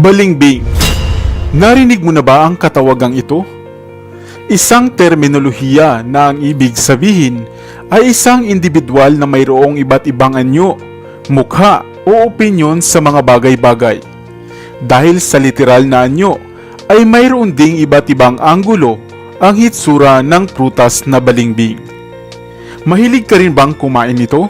Balingbing. Narinig mo na ba ang katawagang ito? Isang terminolohiya na ang ibig sabihin ay isang individual na mayroong iba't ibang anyo, mukha o opinyon sa mga bagay-bagay. Dahil sa literal na anyo, ay mayroon ding iba't ibang anggulo ang hitsura ng prutas na balingbing. Mahilig ka rin bang kumain nito?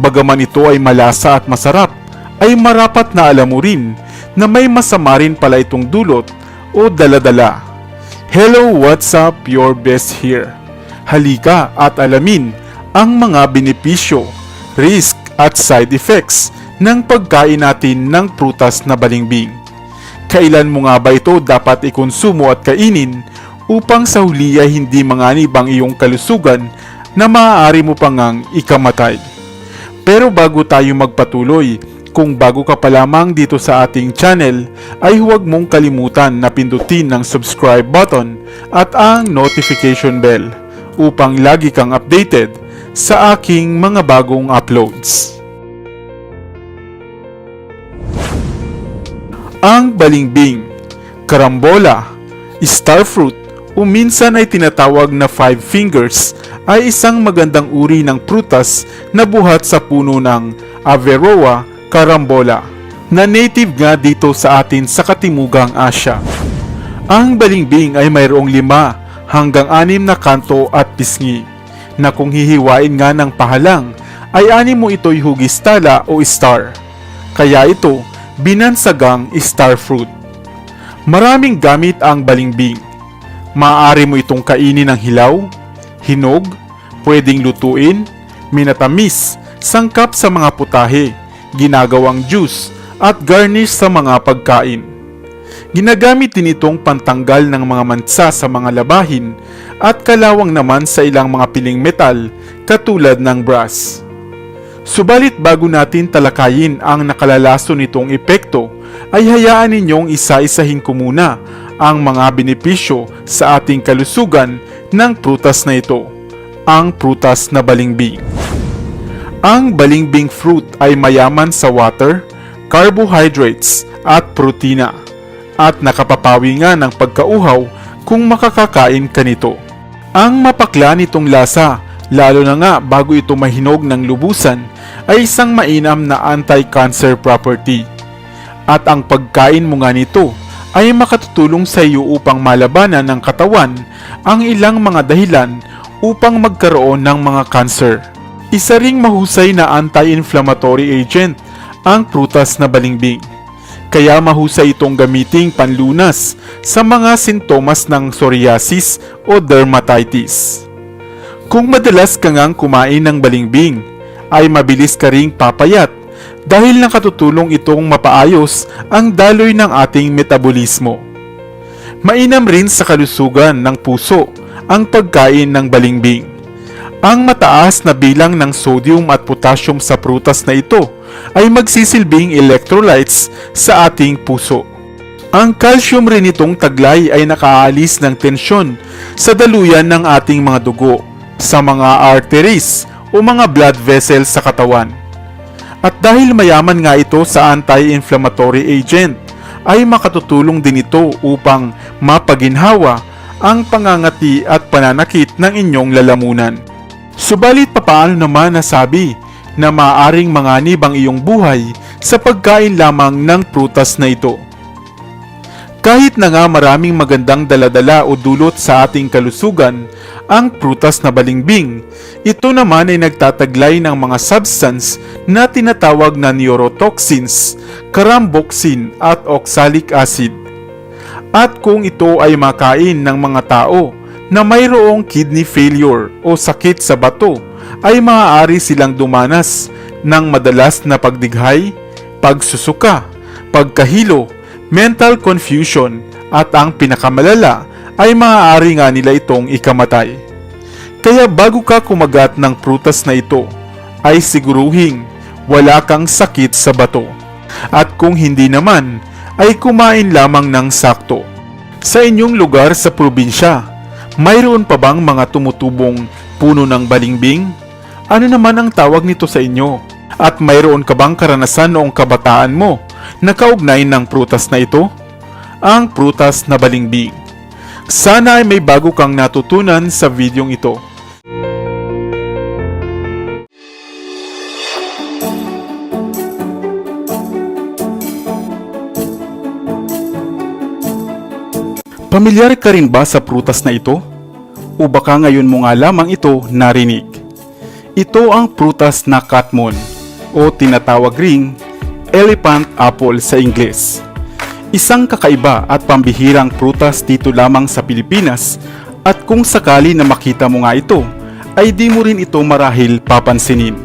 Bagaman ito ay malasa at masarap, ay marapat na alam mo rin na may masama rin pala itong dulot o daladala. Hello, what's up? Your best here. Halika at alamin ang mga benepisyo, risk at side effects ng pagkain natin ng prutas na balingbing. Kailan mo nga ba ito dapat ikonsumo at kainin upang sa huli ay hindi manganib ang iyong kalusugan na maaari mo pang ikamatay? Pero bago tayo magpatuloy, kung bago ka pa lamang dito sa ating channel, ay huwag mong kalimutan na pindutin ang subscribe button at ang notification bell upang lagi kang updated sa aking mga bagong uploads. Ang balingbing, karambola, starfruit o minsan ay tinatawag na five fingers ay isang magandang uri ng prutas na buhat sa puno ng Averrhoa carambola na native nga dito sa atin sa Katimugang Asya. Ang balingbing ay mayroong lima hanggang anim na kanto at pisngi na kung hihiwain nga ng pahalang ay anim mo ito'y hugis tala o star. Kaya ito binansagang star fruit. Maraming gamit ang balingbing. Maaari mo itong kainin ng hilaw, hinog, pwedeng lutuin, minatamis, sangkap sa mga putahe, ginagawang juice, at garnish sa mga pagkain. Ginagamit din itong pantanggal ng mga mansa sa mga labahin at kalawang naman sa ilang mga piling metal katulad ng brass. Subalit bago natin talakayin ang nakalalaso nitong epekto, ay hayaan ninyong isa-isahin ko muna ang mga benepisyo sa ating kalusugan ng prutas na ito, ang prutas na balingbing. Ang balingbing fruit ay mayaman sa water, carbohydrates at protina at nakapapawi nga ng pagkauhaw kung makakakain ka nito. Ang mapakla nitong lasa, lalo na nga bago ito mahinog ng lubusan, ay isang mainam na anti-cancer property. At ang pagkain mo nga nito ay makatutulong sa iyo upang malabanan ng katawan ang ilang mga dahilan upang magkaroon ng mga cancer. Isa ring mahusay na anti-inflammatory agent ang prutas na balingbing. Kaya mahusay itong gamiting panlunas sa mga sintomas ng psoriasis o dermatitis. Kung madalas ka ngang kumain ng balingbing, ay mabilis ka ring papayat dahil nakatutulong itong mapaayos ang daloy ng ating metabolismo. Mainam rin sa kalusugan ng puso ang pagkain ng balingbing. Ang mataas na bilang ng sodium at potassium sa prutas na ito ay magsisilbing electrolytes sa ating puso. Ang calcium rin itong taglay ay nakaalis ng tensyon sa daluyan ng ating mga dugo, sa mga arteries o mga blood vessels sa katawan. At dahil mayaman nga ito sa anti-inflammatory agent, ay makatutulong din ito upang mapaginhawa ang pangangati at pananakit ng inyong lalamunan. Subalit papaano naman nasabi na maaring manganib ang iyong buhay sa pagkain lamang ng prutas na ito? Kahit na nga maraming magandang daladala o dulot sa ating kalusugan, ang prutas na balingbing, ito naman ay nagtataglay ng mga substance na tinatawag na neurotoxins, karamboxin at oxalic acid. At kung ito ay makain ng mga tao na mayroong kidney failure o sakit sa bato, ay maaari silang dumanas ng madalas na pagdighay, pagsusuka, pagkahilo, mental confusion at ang pinakamalala ay maaari nga nila itong ikamatay. Kaya bago ka kumagat ng prutas na ito, ay siguruhing wala kang sakit sa bato. At kung hindi naman, ay kumain lamang ng sakto. Sa inyong lugar sa probinsya, mayroon pa bang mga tumutubong puno ng balingbing? Ano naman ang tawag nito sa inyo? At mayroon ka bang karanasan noong kabataan mo na kaugnay ng prutas na ito? Ang prutas na balimbing. Sana ay may bago kang natutunan sa videong ito. Pamilyar ka rin ba sa prutas na ito? O baka ngayon mo nga lamang ito narinig? Ito ang prutas na katmon o tinatawag ring elephant apple sa Ingles. Isang kakaiba at pambihirang prutas dito lamang sa Pilipinas at kung sakali na makita mo nga ito, ay di mo rin ito marahil papansinin.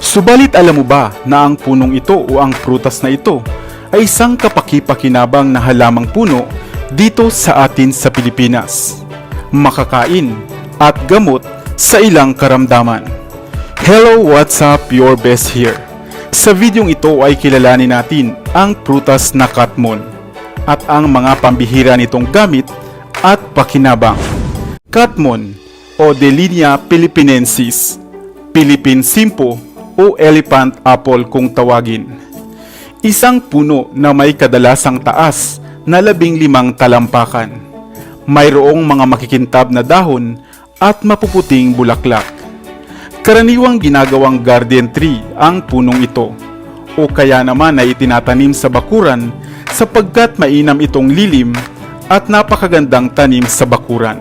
Subalit alam mo ba na ang punong ito o ang prutas na ito ay isang kapaki-pakinabang na halamang puno dito sa atin sa Pilipinas. Makakain at gamot sa ilang karamdaman. Hello, what's up? Your best here. Sa videong ito ay kilalanin natin ang prutas na katmon at ang mga pambihira nitong gamit at pakinabang. Katmon o Delinia philippinensis, Philippine Simpo o Elephant Apple kung tawagin. Isang puno na may kadalasang taas na labing limang talampakan. Mayroong mga makikintab na dahon at mapuputing bulaklak. Karaniwang ginagawang garden tree ang punong ito o kaya naman ay itinatanim sa bakuran sapagkat mainam itong lilim at napakagandang tanim sa bakuran.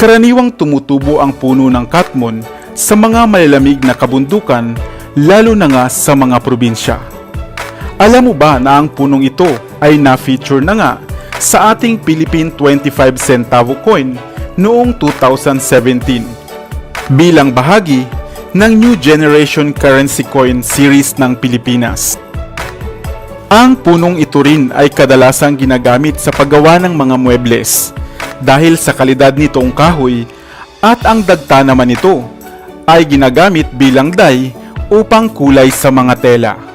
Karaniwang tumutubo ang puno ng katmon sa mga malalamig na kabundukan lalo na nga sa mga probinsya. Alam mo ba na ang punong ito ay na-feature na nga sa ating Philippine 25 centavo coin noong 2017 bilang bahagi ng New Generation Currency Coin Series ng Pilipinas. Ang punong ito rin ay kadalasang ginagamit sa paggawa ng mga muebles dahil sa kalidad nitong kahoy at ang dagta naman nito ay ginagamit bilang dye upang kulay sa mga tela.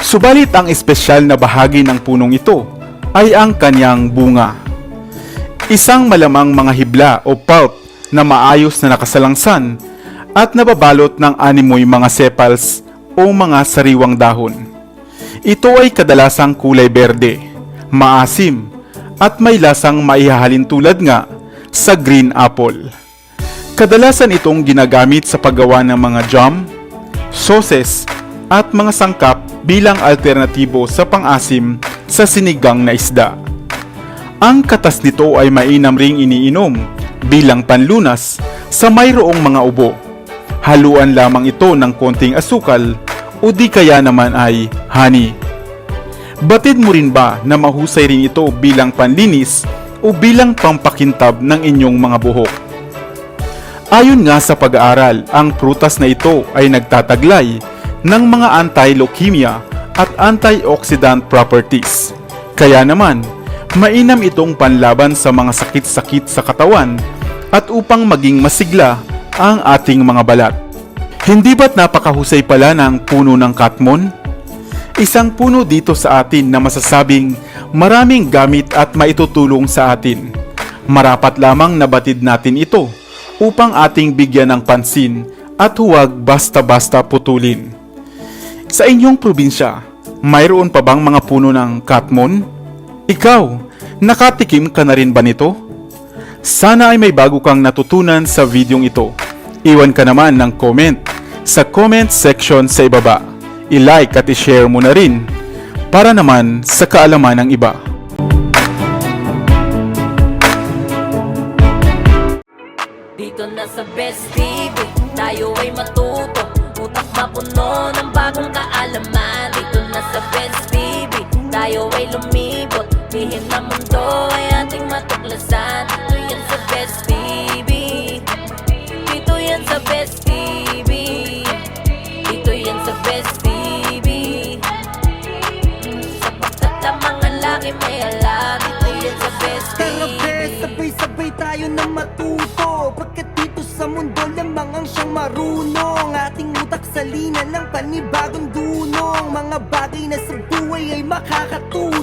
Subalit ang espesyal na bahagi ng punong ito ay ang kanyang bunga. Isang malamang mga hibla o pulp na maayos na nakasalangsan at nababalot ng animoy mga sepals o mga sariwang dahon. Ito ay kadalasang kulay berde, maasim, at may lasang maihahalin tulad nga sa green apple. Kadalasan itong ginagamit sa paggawa ng mga jam, sauces, at mga sangkap bilang alternatibo sa pangasim sa sinigang na isda. Ang katas nito ay mainam ring iniinom bilang panlunas sa mayroong mga ubo. Haluan lamang ito ng konting asukal o di kaya naman ay honey. Batid mo rin ba na mahusay rin ito bilang panlinis o bilang pampakintab ng inyong mga buhok? Ayon nga sa pag-aaral, ang prutas na ito ay nagtataglay ng mga anti-leukemia at antioxidant properties. Kaya naman, mainam itong panlaban sa mga sakit-sakit sa katawan at upang maging masigla ang ating mga balat. Hindi ba't napakahusay pala ng puno ng katmon? Isang puno dito sa atin na masasabing maraming gamit at maitutulong sa atin. Marapat lamang nabatid natin ito upang ating bigyan ng pansin at huwag basta-basta putulin. Sa inyong probinsya, mayroon pa bang mga puno ng katmon? Ikaw, nakatikim ka na rin ba nito? Sana ay may bago kang natutunan sa videong ito. Iwan ka naman ng comment sa comment section sa ibaba. I-like at i-share mo na rin para naman sa kaalaman ng iba. Dito na sa Best Bes, sabay-sabay tayo na matuto. Pagkat dito sa mundo lamang ang siyang marunong. Ating utak sa lina ng panibagong dunong. Mga bagay na sa buhay ay makakatulong